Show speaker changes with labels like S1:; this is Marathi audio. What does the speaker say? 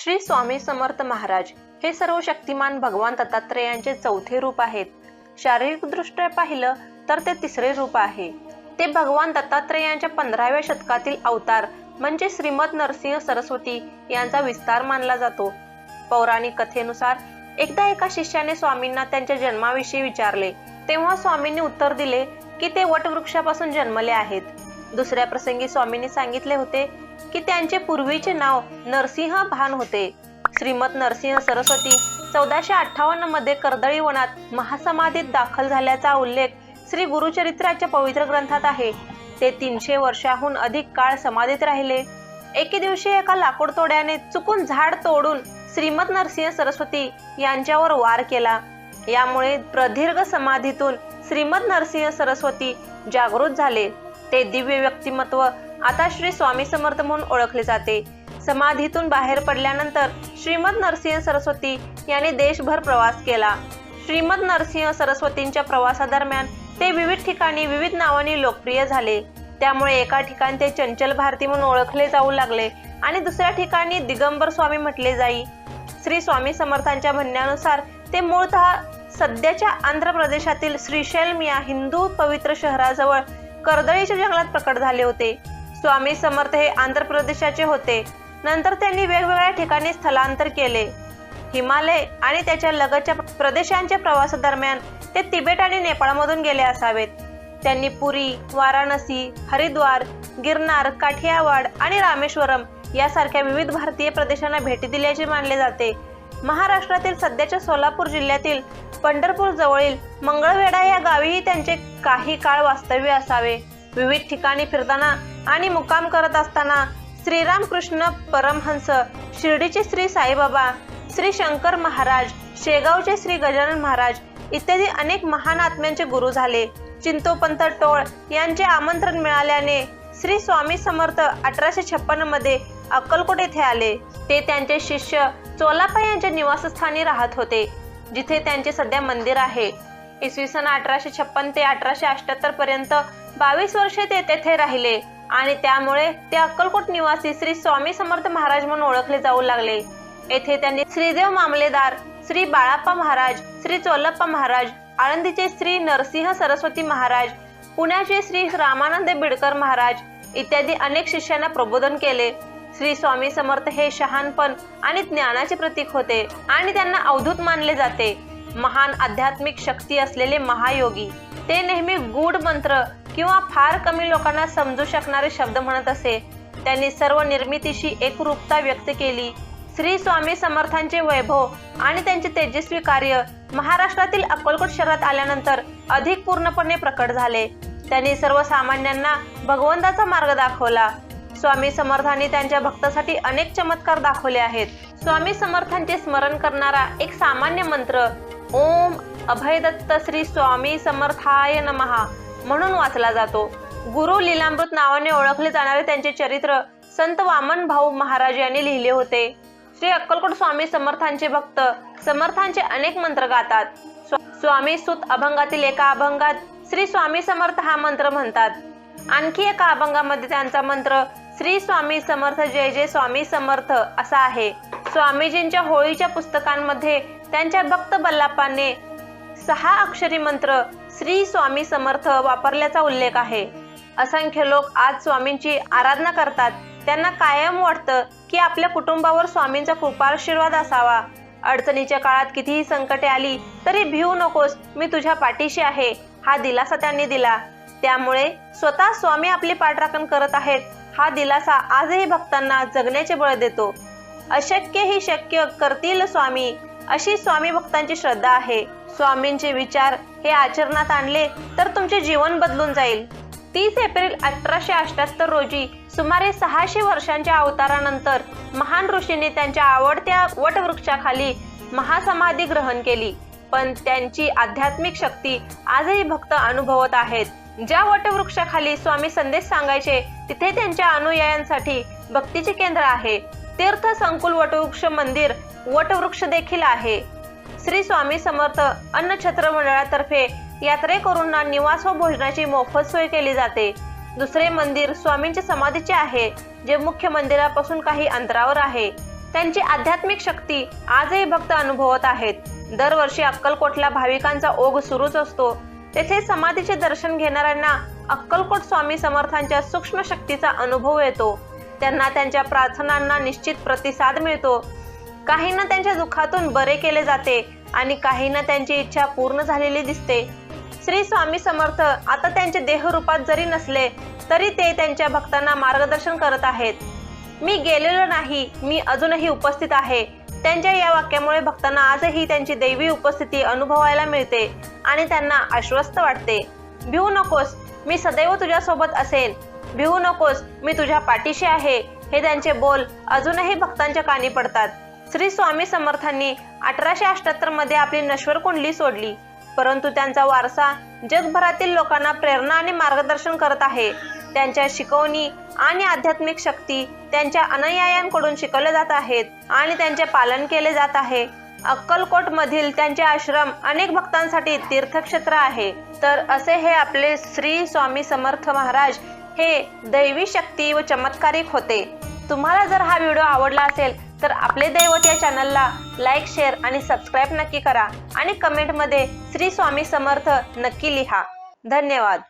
S1: श्री स्वामी समर्थ महाराज हे सर्व शक्तिमान भगवान दत्तात्रेयांचे चौथे रूप आहेत. शारीरिकदृष्ट्या पाहिलं तर ते तिसरे रूप आहे. ते भगवान दत्तात्रेयांच्या पंधराव्या शतकातील अवतार म्हणजे श्रीमद नरसिंह सरस्वती यांचा विस्तार मानला जातो. पौराणिक कथेनुसार एकदा एका शिष्याने स्वामींना त्यांच्या जन्माविषयी विचारले तेव्हा स्वामींनी उत्तर दिले की ते वटवृक्षापासून जन्मले आहेत. दुसऱ्या प्रसंगी स्वामींनी सांगितले होते की त्यांचे पूर्वीचे नाव नरसिंह भान होते. श्रीमत नरसिंह सरस्वती चौदाशे अठ्ठावन्नमध्ये कर्दळी वनात महासमाधीत दाखल झाल्याचा उल्लेख श्री गुरुचरित्राच्या पवित्र ग्रंथात आहे. ते तीनशे वर्षाहून अधिक काळ समाधीत राहिले. एके दिवशी एका लाकूड तोड्याने चुकून झाड तोडून श्रीमत नरसिंह सरस्वती यांच्यावर वार केला. यामुळे प्रदीर्घ समाधीतून श्रीमत नरसिंह सरस्वती जागृत झाले. ते दिव्य व्यक्तिमत्व आता श्री स्वामी समर्थ म्हणून ओळखले जाते. समाधीतून बाहेर पडल्यानंतर श्रीमद नरसिंह सरस्वती यांनी देशभर प्रवास केला. श्रीमद नरसिंह सरस्वतींच्या प्रवासादरम्यान ते विविध ठिकाणी विविध नावांनी लोकप्रिय झाले. त्यामुळे एका ठिकाणी ते चंचल भारती म्हणून ओळखले जाऊ लागले आणि दुसऱ्या ठिकाणी दिगंबर स्वामी म्हटले जाई. श्री स्वामी समर्थांच्या म्हणण्यानुसार ते मूळतः सध्याच्या आंध्र प्रदेशातील श्रीशैलम या हिंदू पवित्र शहराजवळ कर्दळीच्या जंगलात प्रकट झाले होते. स्वामी समर्थ हे आंध्र प्रदेशाचे होते. नंतर त्यांनी वेगवेगळ्या ठिकाणी स्थलांतर केले. हिमालय आणि त्याच्या लगतच्या प्रदेशांच्या प्रवासादरम्यान ते तिबेट आणि नेपाळमधून गेले असावेत. त्यांनी पुरी वाराणसी हरिद्वार गिरनार काठियावाड आणि रामेश्वरम यासारख्या विविध भारतीय प्रदेशांना भेटी दिल्याचे मानले जाते. महाराष्ट्रातील सध्याच्या सोलापूर जिल्ह्यातील पंढरपूर जवळील मंगळवेढा या गावीही त्यांचे काही काळ वास्तव्य असावे. विविध ठिकाणी फिरताना आणि मुक्काम करत असताना श्रीरामकृष्ण परमहंस शिर्डीचे श्री साईबाबा श्री शंकर महाराज शेगावचे श्री गजानन महाराज इत्यादी अनेक महान आत्म्यांचे गुरु झाले. चिंतोपंत टोळ यांचे आमंत्रण मिळाल्याने श्री स्वामी समर्थ अठराशे छप्पनमध्ये अक्कलकोट येथे आले. ते त्यांचे शिष्य चोलापा यांच्या निवासस्थानी राहत होते. जिथे त्यांचे सध्या मंदिर आहे. इसवी सन अठराशे छप्पन ते अठराशे अठ्याहत्तर पर्यंत बावीस वर्षे ते तेथे राहिले. आणि त्यामुळे ते अक्कलकोट निवासी श्री स्वामी समर्थ महाराज म्हणून ओळखले जाऊ लागले. येथे त्यांनी श्रीदेव मामलेदार श्री बाळाप्पा महाराज श्री चोलप्पा महाराज आळंदीचे श्री नरसिंह सरस्वती महाराज पुण्याचे श्री रामानंद बिडकर महाराज इत्यादी अनेक शिष्यांना प्रबोधन केले. श्री स्वामी समर्थ हे शहानपण आणि ज्ञानाचे प्रतीक होते आणि त्यांना अवधूत मानले जाते. महान आध्यात्मिक शक्ती असलेले महायोगी ते नेहमी गूढ मंत्र किंवा फार कमी लोकांना समजू शकणारे शब्द म्हणत असे. त्यांनी सर्व निर्मितीशी एकरूपता व्यक्त केली. श्री स्वामी समर्थांचे वैभव आणि त्यांचे तेजस्वी कार्य महाराष्ट्रातील अक्कलकोट शहरात आल्यानंतर अधिक पूर्णपणे प्रकट झाले. त्यांनी सर्वसामान्यांना भगवंताचा मार्ग दाखवला. स्वामी समर्थांनी त्यांच्या भक्तासाठी अनेक चमत्कार दाखवले आहेत. स्वामी समर्थांचे स्मरण करणारा एक सामान्य मंत्र ओम अभयदत्त श्री स्वामी समर्थाय नमहा म्हणून वाचला जातो. गुरु लिलामृत नावाने ओळखले जाणारे त्यांचे चरित्र संत वामन भाऊ महाराज यांनी लिहिले होते. श्री अक्कलकोट स्वामी समर्थांचे भक्त समर्थांचे अनेक मंत्र गातात. स्वामी सुत अभंगातील एका अभंगात श्री स्वामी समर्थ हा मंत्र म्हणतात. आणखी एका अभंगामध्ये त्यांचा मंत्र श्री स्वामी समर्थ जय जय स्वामी समर्थ असा आहे. स्वामीजींच्या होळीच्या पुस्तकांमध्ये त्यांच्या भक्त बल्लापाने सहा अक्षरी मंत्र श्री स्वामी समर्थ वापरल्याचा उल्लेख आहे. असंख्य लोक आज स्वामींची आराधना करतात. त्यांना कायम वाटतं की आपल्या कुटुंबावर स्वामींचा कृपाशीर्वाद असावा. अडचणीच्या काळात कितीही संकटे आली तरी भिवू नकोस मी तुझ्या पाठीशी आहे हा दिलासा त्यांनी दिला. त्यामुळे स्वतः स्वामी आपली पाठराखण करत आहेत. हा दिलासा आजही भक्तांना जगण्याचे बळ देतो. अशक्य ही शक्य करतील स्वामी अशी स्वामी भक्तांची श्रद्धा आहे. स्वामींचे विचार हे आचरणात आणले तर तुमचे जीवन बदलून जाईल. तीस एप्रिल अठराशे अठ्याहत्तर रोजी सुमारे सहाशे वर्षांच्या अवतारानंतर महान ऋषींनी त्यांच्या आवडत्या वटवृक्षाखाली महासमाधी ग्रहण केली. पण त्यांची आध्यात्मिक शक्ती आजही भक्त अनुभवत आहेत. ज्या वटवृक्षाखाली स्वामी संदेश सांगायचे तिथे त्यांच्या अनुयायांसाठी भक्तीचे केंद्र आहे. तीर्थ संकुल वटवृक्ष मंदिर वटवृक्ष देखील आहे. श्री स्वामी समर्थ अन्नछत्र मंडळातर्फे यात्रेकरूंना निवास व भोजनाची मोफत सोय केली जाते. दुसरे मंदिर स्वामींच्या समाधीचे आहे जे मुख्य मंदिरापासून काही अंतरावर आहे. त्यांची आध्यात्मिक शक्ती आजही भक्त अनुभवत आहेत. दरवर्षी अक्कलकोटला भाविकांचा ओघ सुरूच असतो. तेथे समाधीचे दर्शन घेणाऱ्यांना अक्कलकोट स्वामी समर्थांच्या सूक्ष्म शक्तीचा अनुभव येतो. त्यांना त्यांच्या प्रार्थनांना निश्चित प्रतिसाद मिळतो. काहींना त्यांच्या दुःखातून बरे केले जाते आणि काहींना त्यांची इच्छा पूर्ण झालेली दिसते. श्री स्वामी समर्थ आता त्यांच्या देहरूपात जरी नसले तरी ते त्यांच्या भक्तांना मार्गदर्शन करत आहेत. मी गेलेलो नाही मी अजूनही उपस्थित आहे. त्यांच्या या वाक्यामुळे भक्तांना आजही त्यांची दैवी उपस्थिती अनुभवायला मिळते आणि त्यांना आश्वस्त वाटते. भिवू नकोस मी सदैव तुझ्यासोबत असेन. भिवू नकोस मी तुझ्या पाठीशी आहे. हे त्यांचे बोल अजूनही भक्तांच्या कानी पडतात. श्री स्वामी समर्थांनी अठराशे अष्ट्याहत्तरमध्ये आपली नश्वर कुंडली सोडली. परंतु त्यांचा वारसा जगभरातील लोकांना प्रेरणा आणि मार्गदर्शन करत आहे. त्यांच्या शिकवणी आणि आध्यात्मिक शक्ती त्यांच्या अनुयायांकडून शिकवल्या जात आहेत आणि त्यांचे पालन केले जात आहे. अक्कलकोट मधील त्यांचे आश्रम अनेक भक्तांसाठी तीर्थक्षेत्र आहे. तर असे हे आपले श्री स्वामी समर्थ महाराज हे दैवी शक्ती व चमत्कारिक होते. तुम्हाला जर हा व्हिडिओ आवडला असेल तर आपले दैवत या चॅनलला लाईक शेअर आणि सबस्क्राईब नक्की करा आणि कमेंटमध्ये श्री स्वामी समर्थ नक्की लिहा. धन्यवाद.